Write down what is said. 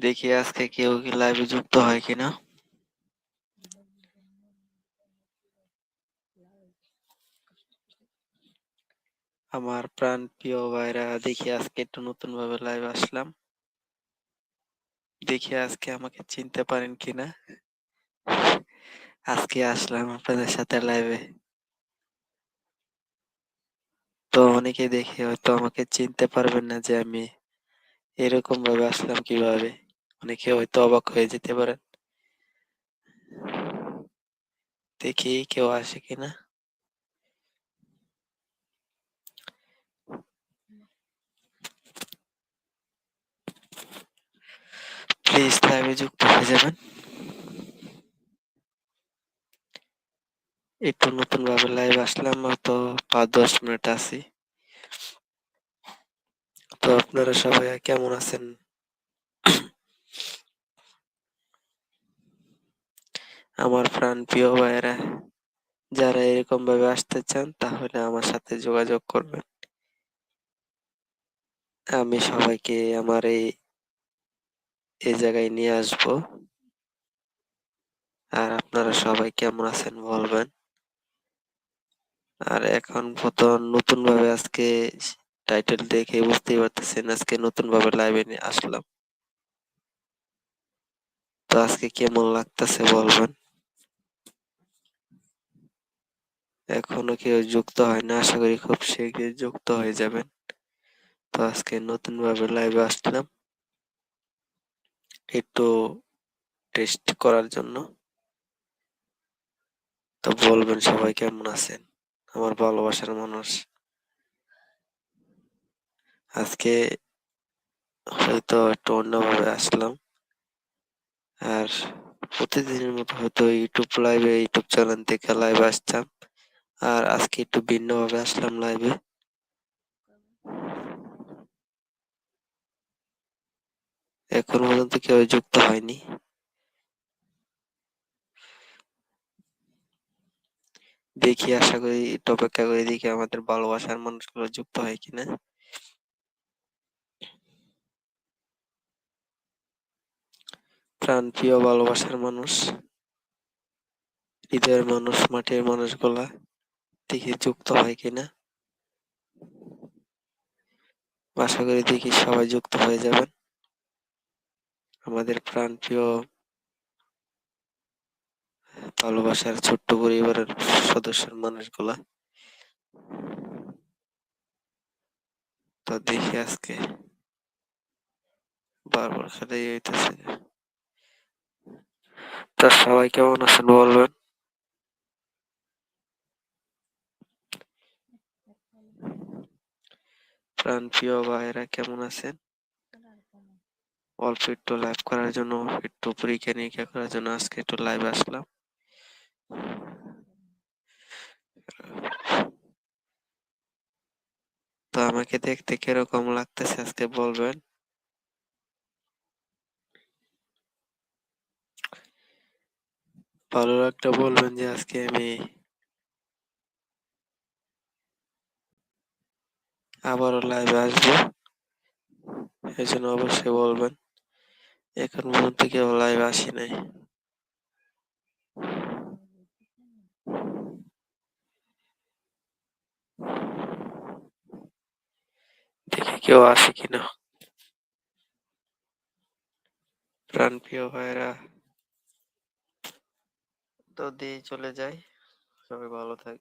দেখি আজকে কেউ কি লাইভে যুক্ত হয় কিনা। আমার প্রাণ প্রিয় ভাইরা, দেখি আজকে একটু নতুন ভাবে লাইভ আসলাম। দেখি আজকে আমাকে চিনতে পারেন কিনা। আজকে আসলাম আপনাদের সাথে লাইভে তো অনেকে দেখে হয়তো আমাকে চিনতে পারবেন না যে আমি এরকম ভাবে আসলাম কীভাবে। অনেকে হয়তো অবাক হয়ে যেতে পারেন। দেখি কেউ আসে কিনা। প্লিজ লাইভে যুক্ত হয়ে যাবেন। একটু নতুন ভাবে লাইভ আসলাম, হয়তো পাঁচ দশ মিনিট আছি। তো আপনারা সবাই কেমন আছেন? আমার প্রাণ প্রিয় ভাইয়েরা, যারা এরকম ভাবে আসতে চান, তাহলে আমার সাথে যোগাযোগ করবেন। আমি সবাইকে আমার এই এই জায়গায় নিয়ে আসব। আর আপনারা সবাই কেমন আছেন বলবেন। আর এখন প্রথম নতুন ভাবে আজকে টাইটেল দেখে বুঝতেই পারতেছেন, আজকে নতুন ভাবে লাইভে আসলাম। তো আজকে কেমন লাগতেছে বলবেন? এখনও কেউ যুক্ত হয় না। আশা করি খুব শীঘ্রই যুক্ত হয়ে যাবেন। তো আজকে নতুন ভাবে লাইভে আসলাম। একটু টেস্ট করার জন্য। তো বলবেন সবাই কেমন আছেন? আমার ভালোবাসার মানুষ। আজকে হয়তো একটু অন্যভাবে আসলাম। আর প্রতিদিনের মতো হয়তো ইউটিউব লাইভে ইউটিউব চ্যানেল থেকে লাইভ আসতাম। আর আজকে একটু ভিন্নভাবে আসলাম লাইভে এখন পর্যন্ত কেউ যুক্ত হয়নি। দেখি, আশা করি অপেক্ষা করে, দেখি আমাদের ভালোবাসার মানুষগুলো যুক্ত হয় কিনা। প্রাণ প্রিয় ভালোবাসার মানুষ, হৃদয়ের মানুষ, মাটির মানুষগুলা। দেখি যুক্ত হয় কিনা? আশা করি দেখি সবাই যুক্ত হয়ে যাবেন। আমাদের প্রাণ প্রিয় ভালোবাসার ছোট্ট পরিবারের সদস্যের মানুষগুলা। তো দেখি আজকে বারবার খালি হইতেছে। তা সবাই কেমন আছেন বলবেন? প্রাণ প্রিয় ভাইরা কেমন আছেন? অল্প একটু লাইভ করার জন্য, একটু পরীক্ষা নিরীক্ষা করার জন্য আজকে একটু লাইভ আসলাম। তো আমাকে দেখতে কীরকম লাগতেছে আজকে বলবেন? ভালো লাগলে বলবেন যে আজকে আমি আবারও লাইভে আসব। এই জন্য অবশ্যই বলবেন, এখন পর্যন্ত কেউ লাইভে আসি নাই। দেখি কেউ আসে কিনা। প্রাণ প্রিয় ভাইরা তো দিয়ে চলে যাই। সবাই ভালো থাক